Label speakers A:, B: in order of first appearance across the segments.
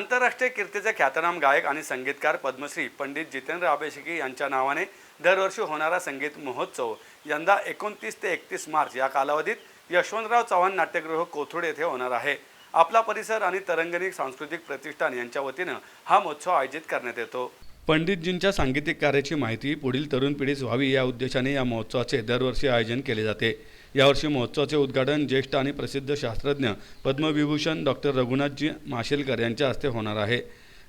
A: आंतरराष्ट्रीय कीर्तीचे ख्यातनाम गायक आणि संगीतकार पद्मश्री पंडित जितेंद्र आबेशिकी यांच्या नावाने दरवर्षी होणारा संगीत महोत्सव यंदा एकोणतीस ते एकतीस मार्च या कालावधीत यशवंतराव चव्हाण नाट्यगृह कोथरूड येथे होणार आहे. आपला परिसर आणि तरंगणी सांस्कृतिक प्रतिष्ठान यांच्या वतीनं हा महोत्सव आयोजित करण्यात येतो. पंडितजींच्या सांगीतिक कार्याची माहिती पुढील तरुण पिढीस व्हावी या उद्देशाने या महोत्सवाचे दरवर्षी आयोजन केले जाते. यावर्षी महोत्सवाचे उद्घाटन ज्येष्ठ आणि प्रसिद्ध शास्त्रज्ञ पद्मविभूषण डॉक्टर रघुनाथजी माशेलकर यांच्या हस्ते होणार आहे.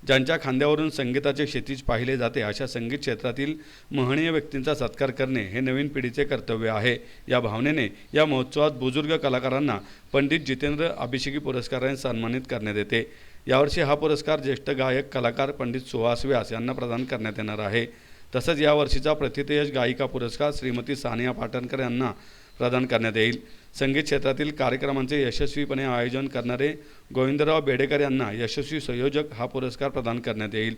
A: ज्यांच्या खांद्यावरून संगीताचे क्षितिज पाहिले जाते अशा संगीत क्षेत्रातील महनीय व्यक्तींचा सत्कार करणे हे नवीन पिढीचे कर्तव्य आहे. या भावनेने या महोत्सवात बुजुर्ग कलाकारांना पंडित जितेंद्र अभिषेकी पुरस्काराने सन्मानित करण्यात येते. यावर्षी हा पुरस्कार ज्येष्ठ गायक कलाकार पंडित सुहास व्यास यांना प्रदान करण्यात येणार आहे. तसंच यावर्षीचा प्रथितयश गायिका पुरस्कार श्रीमती सानिया पाटणकर यांना प्रदान करण्यात येईल. संगीत क्षेत्रातील कार्यक्रमांचे यशस्वीपणे आयोजन करणारे गोविंदराव बेडेकर यांना यशस्वी संयोजक हा पुरस्कार प्रदान करण्यात येईल.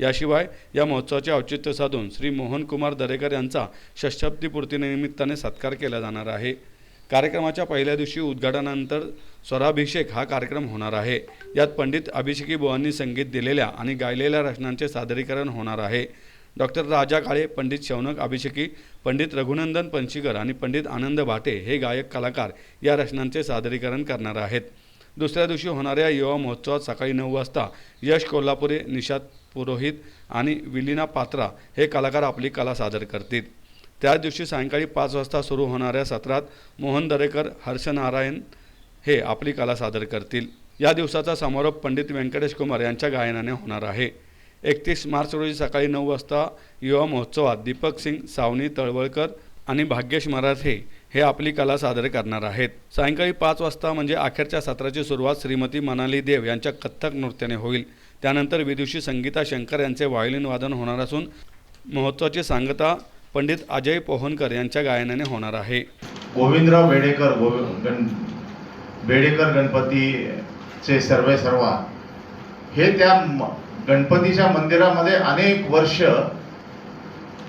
A: याशिवाय या महोत्सवाचे औचित्य साधून श्री मोहनकुमार दरेकर यांचा षष्टब्दीपूर्तीनिमित्ताने सत्कार केला जाणार आहे. कार्यक्रमाच्या पहिल्या दिवशी उद्घाटनानंतर स्वराभिषेक हा कार्यक्रम होणार आहे. यात पंडित अभिषेकी बुवांनी संगीत दिलेल्या आणि गायलेल्या रचनांचे सादरीकरण होणार आहे. डॉक्टर राजा काळे पंडित शौनक अभिषेकी पंडित रघुनंदन पंचीकर आणि पंडित आनंद भाटे हे गायक कलाकार या रचनांचे सादरीकरण करणार आहेत. दुसऱ्या दिवशी होणाऱ्या युवा महोत्सवात सकाळी नऊ वाजता यश कोल्हापुरे निषाद पुरोहित आणि विलिना पात्रा हे कलाकार आपली कला सादर करतील. त्याच दिवशी सायंकाळी पाच वाजता सुरू होणाऱ्या सत्रात मोहन दरेकर हर्ष नारायण हे आपली कला सादर करतील. या दिवसाचा समारोप पंडित व्यंकटेश कुमार यांच्या गायनाने होणार आहे. एकतीस मार्च रोजी सकाळी नऊ वाजता युवा महोत्सवात दीपक सिंग सावनी तळवळकर आणि भाग्येश मराठे हे आपली कला सादर करणार आहेत. सायंकाळी पाच वाजता म्हणजे अखेरच्या सत्राची सुरुवात श्रीमती मनाली देव यांच्या कथ्थक नृत्याने होईल. त्यानंतर विदुषी संगीता शंकर यांचे व्हायोलिन वादन होणार असून महोत्सवाची सांगता पंडित अजय पोहनकर यांच्या गायनाने होणार आहे.
B: गोविंदराव बेडेकर गोवि गण बेडेकर गणपतीचे सर्वे सर्वा हे त्या गणपतीच्या मंदिरामध्ये अनेक वर्ष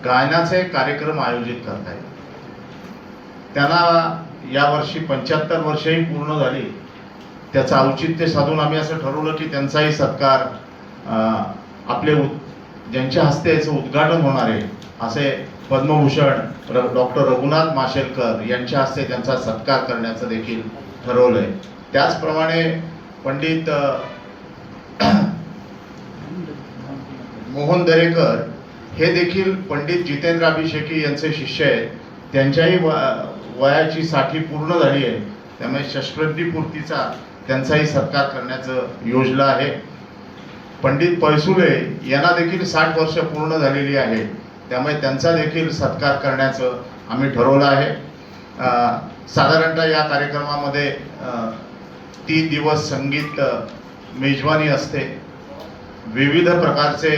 B: गायनाचे कार्यक्रम आयोजित करत आहेत त्यांना यावर्षी पंच्याहत्तर वर्षही पूर्ण झाली. त्याचं औचित्य साधून आम्ही असं ठरवलं की त्यांचाही सत्कार आपले उद- ज्यांच्या हस्ते याचं उद्घाटन होणार आहे असे पद्मभूषण र डॉक्टर रघुनाथ माशेलकर यांच्या हस्ते त्यांचा सत्कार करण्याचं देखील ठरवलंय. त्याचप्रमाणे पंडित मोहन दरेकर हे देखील पंडित जितेंद्र अभिषेकी यांचे शिष्य आहेत. त्यांच्याही व- वयाची साठी पूर्ण झाली आहे. त्यामुळे षष्ठी पूर्तीचा त्यांचाही सत्कार करण्याचं योजना आहे. पंडित पैसुले यांना देखील साठ वर्ष पूर्ण झालेली आहे. त्यामुळे त्यांचा देखील सत्कार करण्याचं आम्ही ठरवलं आहे. साधारणतः या कार्यक्रमामध्ये तीन दिवस संगीत मेजवानी असते. विविध प्रकारचे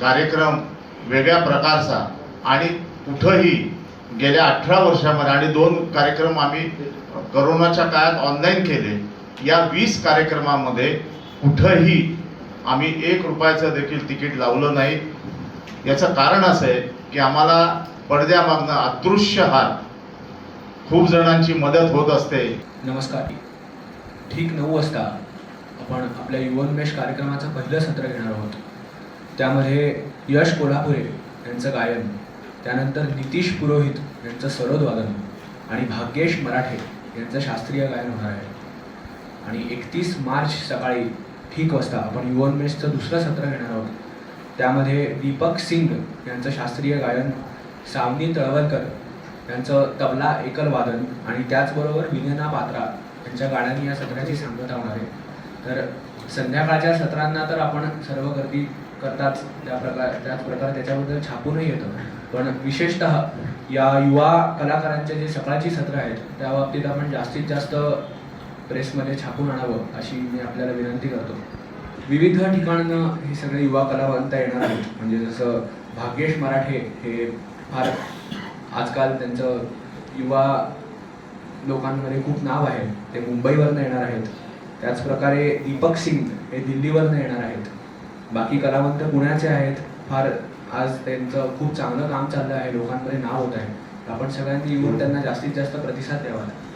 B: कार्यक्रम वेगळ्या प्रकारचा आणि कुठंही गेल्या अठरा वर्षामध्ये आणि दोन कार्यक्रम आम्ही करोनाच्या काळात ऑनलाईन केले. या वीस कार्यक्रमामध्ये कुठंही आम्ही एक रुपयाचं देखील तिकीट लावलं नाही. याचं कारण असं आहे की आम्हाला पडद्यामागनं अदृश्य हात खूप जणांची मदत होत असते.
C: नमस्कार. ठीक नऊ वाजता आपण आपल्या युवनमेश कार्यक्रमाचं पहिलं सत्र घेणार आहोत. त्यामध्ये यश कोल्हापुरे यांचं गायन त्यानंतर नितीश पुरोहित यांचं सरोदवादन आणि भाग्येश मराठे यांचं शास्त्रीय गायन होणार आहे. आणि एकतीस मार्च सकाळी ठीक वाजता आपण युवनमेशचं दुसरं सत्र घेणार आहोत. त्यामध्ये दीपक सिंग यांचं शास्त्रीय गायन सावनी तळवलकर यांचं तबला एकल वादन आणि त्याचबरोबर विनयना पात्रा यांच्या गाण्याने या सत्राची सांगता होणार आहे. तर संध्याकाळच्या सत्रांना तर आपण सर्व गर्दी करताच त्या प्रकार त्याच प्रकार त्याच्याबद्दल छापूनही येतं. पण विशेषतः या युवा कलाकारांचे जे सकाळची सत्र आहेत त्या बाबतीत आपण जास्तीत जास्त प्रेसमध्ये छापून आणावं अशी मी आपल्याला विनंती करतो. विविध ठिकाणनं हे सगळे युवा कलावंत येणार आहेत. म्हणजे जसं भाग्येश मराठे हे फार आजकाल त्यांचं युवा लोकांमध्ये खूप नाव आहे. ते मुंबईवरनं येणार आहेत. त्याचप्रकारे दीपक सिंग हे दिल्लीवरनं येणार आहेत. बाकी कलावंत पुण्याचे आहेत. फार आज त्यांचं खूप चांगलं काम चाललं आहे. लोकांमध्ये नाव होत आहे. आपण सगळ्यांनी येऊन त्यांना जास्तीत जास्त प्रतिसाद द्यावा.